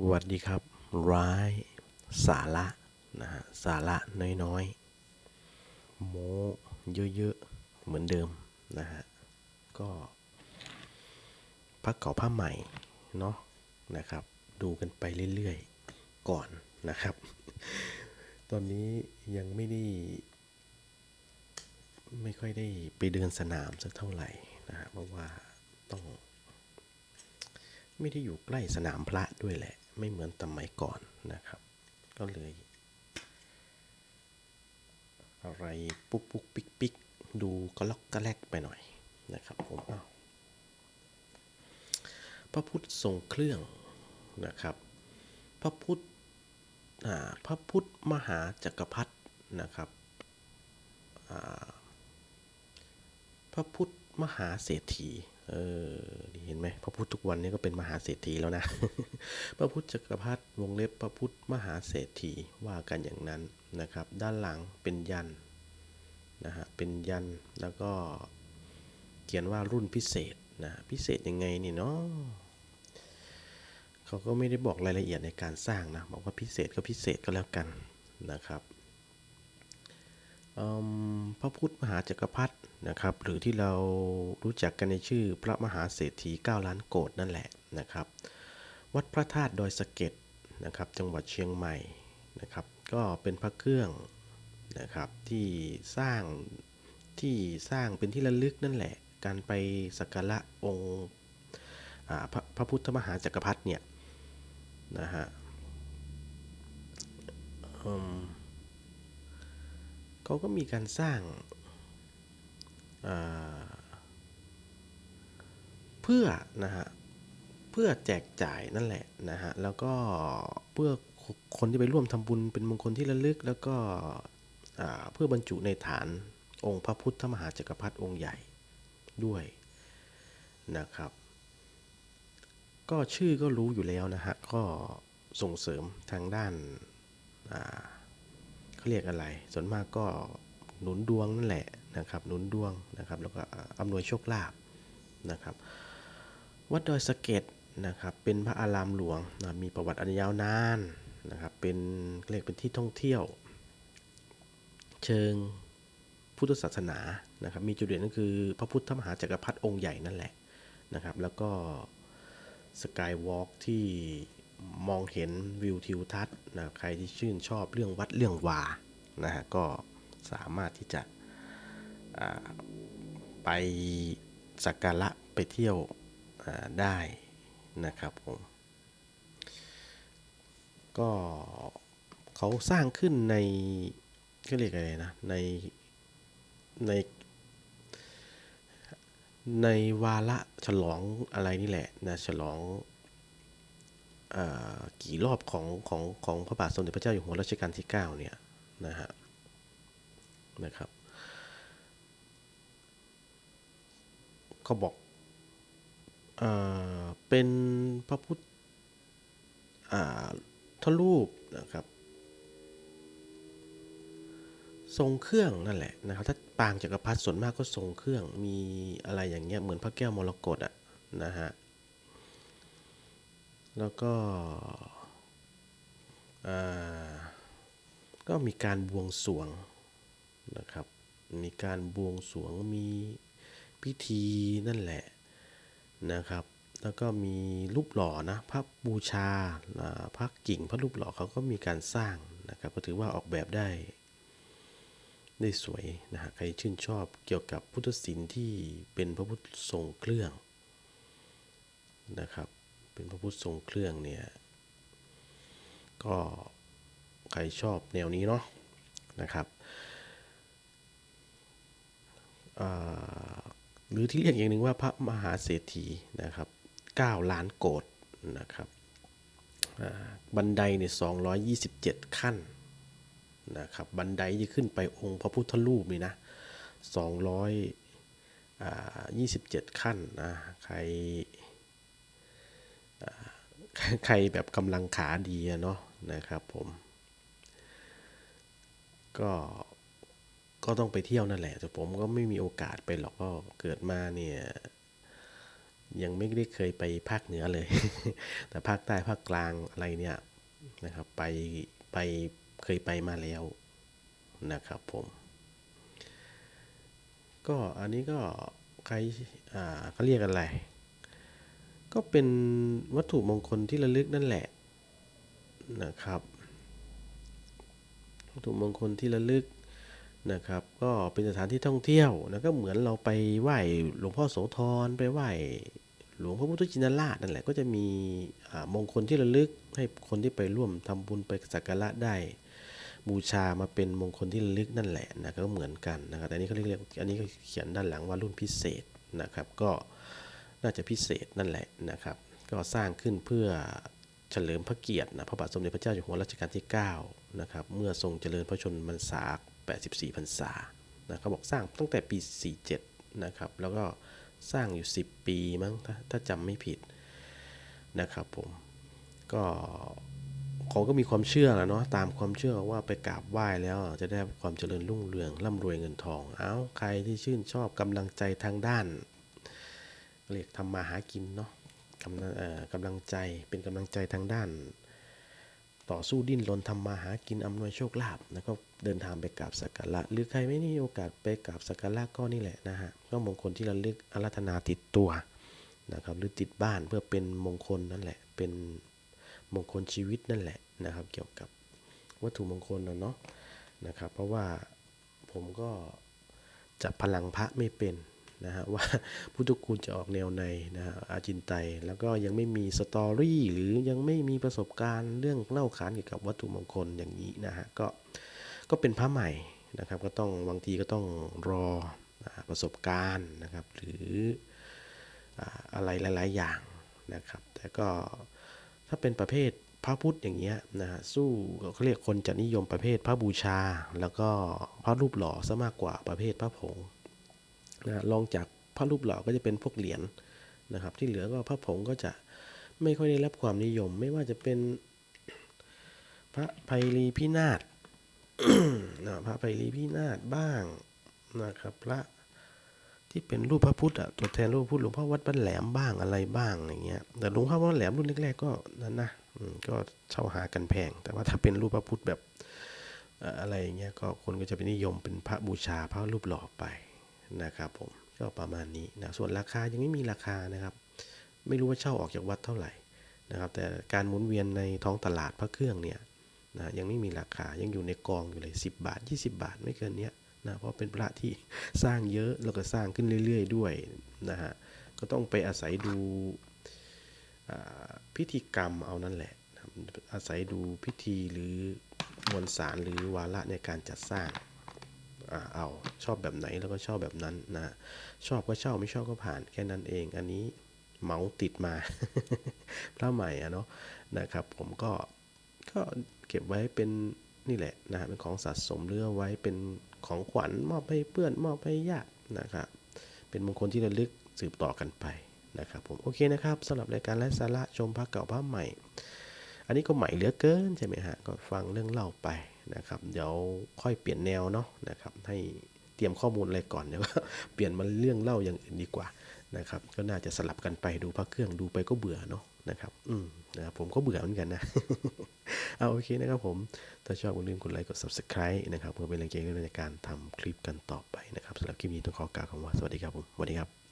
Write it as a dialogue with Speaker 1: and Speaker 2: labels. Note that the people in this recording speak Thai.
Speaker 1: สวัสดีครับ ร้าย สาระนะฮะสาระน้อยๆ โม้เยอะๆ เหมือนเดิมนะฮะ ก็พักเก่าผ้าใหม่เนาะนะครับ ดูกันไปเรื่อยๆ ก่อนนะครับ ตอนนี้ยังไม่ได้ ไม่ค่อยได้ไปเดินสนามสักเท่าไหร่นะฮะเพราะว่าต้อง ไม่ได้อยู่ใกล้สนามพระด้วยแหละ ไม่เหมือนสมัยก่อนนะครับ ก็เลย อะไรปุ๊กปุ๊กปิ๊กปิ๊กดูก็ล็อกก็แลกไปหน่อยนะครับผมอ้าพระพุทธทรงเครื่องนะครับ พระพุทธพระพุทธมหาจักรพรรดินะครับพระพุทธมหาเศรษฐี เออนี่เห็นไหมพระพุทธทุกวันนี้ก็เป็นมหาเศรษฐีแล้วนะ พระพุทธจักรพรรดิวงเล็บพระพุทธมหาเศรษฐีว่ากันอย่างนั้นนะครับ ด้านหลังเป็นยันนะฮะเป็นยันแล้วก็เขียนว่ารุ่นพิเศษนะพิเศษยังไงนี่เนาะเขาก็ไม่ได้บอกรายละเอียดในการสร้างนะบอกว่าพิเศษก็พิเศษก็แล้วกันนะครับ พระพุทธมหาจักรพรรดินะครับ หรือที่เรารู้จักกันในชื่อพระมหาเศรษฐี 9 ล้านโกดนั่นแหละนะครับ วัดพระธาตุดอยสะเก็ดนะครับจังหวัดเชียงใหม่นะครับ ก็เป็นพระเครื่องนะครับที่สร้างที่สร้างเป็นที่ระลึกนั่นแหละ การไปสักการะองค์พระพระพุทธมหาจักรพรรดิเนี่ยนะฮะ เขาก็มีการสร้างเพื่อนะฮะเพื่อแจกจ่ายนั่นแหละนะฮะแล้วก็เพื่อคนที่ไปร่วมทำบุญเป็นมงคลที่ระลึก แล้วก็เพื่อบรรจุในฐานองค์พระพุทธมหาจักรพรรดิองค์ใหญ่ด้วยนะครับ ก็ชื่อก็รู้อยู่แล้วนะฮะก็ส่งเสริมทางด้านอ่า เขาเรียกอะไร ส่วนมากก็หนุนดวงนั่นแหละนะครับ หนุนดวงนะครับ แล้วก็อำนวยโชคลาภนะครับ วัดดอยสะเก็ดนะครับ เป็นพระอารามหลวงนะมีประวัติอันยาวนานนะครับ เป็นเรียกเป็นที่ท่องเที่ยว เชิงพุทธศาสนานะครับ มีจุดเด่นก็คือพระพุทธมหาจักรพรรดิองค์ใหญ่นั่นแหละนะครับ แล้วก็สกายวอล์กที่ มองเห็นวิวทิวทัศน์นะใครที่ชื่นชอบเรื่องวัดเรื่องวานะฮะก็สามารถที่จะไปสักการะไปเที่ยวได้นะครับผมก็เขาสร้างขึ้นในก็เรียกอะไรนะในในในวาระฉลองอะไรนี่แหละนะฉลอง กี่รอบของของของพระบาทสมเด็จพระเจ้าอยู่หัวรัชกาลที่ 9 เนี่ยนะฮะนะครับเขาบอกเออเป็นพระพุทธอ่าทรูปนะครับ ทรงเครื่องนั่นแหละนะครับ ถ้าปางจักรพรรดิส่วนมากก็ทรงเครื่องมีอะไรอย่างเงี้ยเหมือนพระแก้วมรกตอะนะฮะ แล้วก็ก็มีการบวงสรวงนะครับ มีการบวงสรวงมีพิธีนั่นแหละนะครับ แล้วก็มีรูปหล่อนะพระบูชาพระกิ่งพระรูปหล่อเขาก็มีการสร้างนะครับก็ถือว่าออกแบบได้ ได้สวยนะฮะใครชื่นชอบเกี่ยวกับพุทธศิลป์ที่เป็นพระพุทธทรงเครื่อง เป็นพระพุทธทรงเครื่องเนี่ย ก็ใครชอบแนวนี้เนาะนะครับหรือที่เรียกอย่างหนึ่งว่าพระมหาเศรษฐีนะครับ9ล้านโกดนะครับบันไดเนี่ย227 ขั้นนะครับบันไดที่ขึ้นไปองค์พระพุทธรูปนี่นะ227 ขั้นนะใคร ใครแบบกำลังขาดีอะเนาะนะครับผมก็ก็ต้องไปเที่ยวนั่นแหละแต่ผมก็ไม่มีโอกาสไปหรอกก็เกิดมาเนี่ยยังไม่ได้เคยไปภาคเหนือเลย แต่ภาคใต้ภาคกลางอะไรเนี่ยนะครับไปไปเคยไปมาแล้วนะครับผมก็อันนี้ก็ใครอ่าเขาเรียกอะไร ก็เป็นวัตถุมงคลที่ระลึกนั่นแหละนะครับ วัตถุมงคลที่ระลึกนะครับ ก็เป็นสถานที่ท่องเที่ยวนะก็เหมือนเราไปไหว้หลวงพ่อโสธรไปไหว้หลวงพระพุทธชินราชนั่นแหละก็จะมีอ่ามงคลที่ระลึกให้คนที่ไปร่วมทำบุญไปสักการะได้ บูชามาเป็นมงคลที่ระลึกนั่นแหละนะก็เหมือนกันนะครับแต่อันนี้เขาเรียกอันนี้เขียนด้านหลังว่ารุ่นพิเศษนะครับ ก็ น่าจะพิเศษนั่นแหละนะครับ ก็สร้างขึ้นเพื่อเฉลิมพระเกียรตินะพระบาทสมเด็จพระเจ้าอยู่หัวรัชกาลที่9นะครับเมื่อทรงเจริญพระชนมพรรษา 84 พรรษานะเขาบอกสร้างตั้งแต่ปี 47 นะครับ แล้วก็สร้างอยู่ 10 ปีมั้งถ้าถ้าจำไม่ผิดนะครับผมก็เขาก็มีความเชื่อแหละเนาะตามความเชื่อว่าไปกราบไหว้แล้วจะได้ความเจริญรุ่งเรืองร่ำรวยเงินทอง เอ้าใครที่ชื่นชอบกำลังใจทางด้าน เรียกทำมาหากินเนาะกำลังกำลังใจเป็นกำลังใจทางด้าน ต่อสู้ดิ้นรนทำมาหากินอำนวยโชคลาภแล้วก็เดินทางไปกราบสักการะหรือใครไม่มีโอกาสไปกราบสักการะก็นี่แหละนะฮะก็มงคลที่ระลึกอารัธนาติดตัวนะครับหรือติดบ้านเพื่อเป็นมงคลนั่นแหละ เป็นมงคลชีวิตนั่นแหละนะครับ เกี่ยวกับวัตถุมงคลนะเนาะนะครับ เพราะว่าผมก็จับพลังพระไม่เป็น นะฮะว่าพุทธคุณจะออกแนวในนะฮะอาจินไตแล้วก็ยังไม่มีสตอรี่หรือยังไม่มีประสบการณ์เรื่องเล่าขานเกี่ยวกับวัตถุมงคลอย่างนี้นะฮะก็ก็เป็นพระใหม่นะครับ ก็ต้องบางทีก็ต้องรอประสบการณ์นะครับ หรืออะไรหลาย ๆ อย่างนะครับ แต่ก็ถ้าเป็นประเภทพระพุทธอย่างเงี้ยนะฮะสู้เขาเรียกคนจะนิยมประเภทพระบูชา แล้วก็พระรูปหล่อซะมากกว่าประเภทพระผง นะลองจากพระรูปหล่อก็จะเป็นพวกเหรียญนะครับ ที่เหลือก็พระผงก็จะไม่ค่อยได้รับความนิยม ไม่ว่าจะเป็นพระไพรีพินาศนะพระไพรีพินาศบ้างนะครับ พระที่เป็นรูปพระพุทธอะตัวแทนรูปพระพุทธหลวงพ่อวัดบ้านแหลมบ้างอะไรบ้างอย่างเงี้ยแต่หลวงพ่อวัดแหลมรุ่นแรกๆก็นั่นนะก็เช่าหากันแพง แต่ว่าถ้าเป็นรูปพระพุทธแบบอะไรอย่างเงี้ยก็คนก็จะไปนิยมเป็นพระบูชาพระรูปหล่อไป นะครับผมก็ประมาณนี้นะส่วนราคายังไม่มีราคานะครับ ไม่รู้ว่าเช่าออกจากวัดเท่าไหร่นะครับ แต่การหมุนเวียนในท้องตลาดพระเครื่องเนี่ยนะยังไม่มีราคายังอยู่ในกองอยู่เลย 10 บาท 20 บาทไม่เกินเนี้ยนะเพราะเป็นพระที่สร้างเยอะแล้วก็สร้างขึ้นเรื่อย ๆ ด้วยนะฮะก็ต้องไปอาศัยดูพิธีกรรมเอานั่นแหละ อาศัยดูพิธีหรือมวลสารหรือวาระในการจัดสร้าง อ่าเอาชอบแบบไหนแล้วก็ชอบแบบนั้นนะชอบก็เช่าไม่ชอบก็ผ่านแค่นั้นเอง อันนี้เหมาติดมาพระใหม่อะเนาะนะครับ ผมก็ก็เก็บไว้เป็นนี่แหละนะฮะเป็นของสะสมเรือไว้เป็นของขวัญมอบให้เพื่อนมอบให้ญาตินะครับเป็นมงคลที่ระลึกสืบต่อกันไปนะครับผมโอเคนะครับสำหรับรายการไร้สาระชมพระเก่าพระใหม่ อันนี้ก็ใหม่เหลือเกินใช่ไหมฮะก็ฟังเรื่องเล่าไป นะครับ เดี๋ยวค่อยเปลี่ยนแนวเนาะนะครับ ให้เตรียมข้อมูลอะไรก่อนเดี๋ยวก็เปลี่ยนมาเรื่องเล่าอย่างอื่นดีกว่านะครับ ก็น่าจะสลับกันไปดูพระเครื่องดูไปก็เบื่อเนาะนะครับ อืมนะครับผมก็เบื่อเหมือนกันนะ เอาโอเคนะครับผม ถ้าชอบอย่าลืมกดไลค์กด subscribe นะครับเพื่อเป็นแรงใจในการทำคลิปกันต่อไปนะครับสำหรับคลิปนี้ต้องขอกล่าวคำว่าสวัสดีครับผมสวัสดีครับ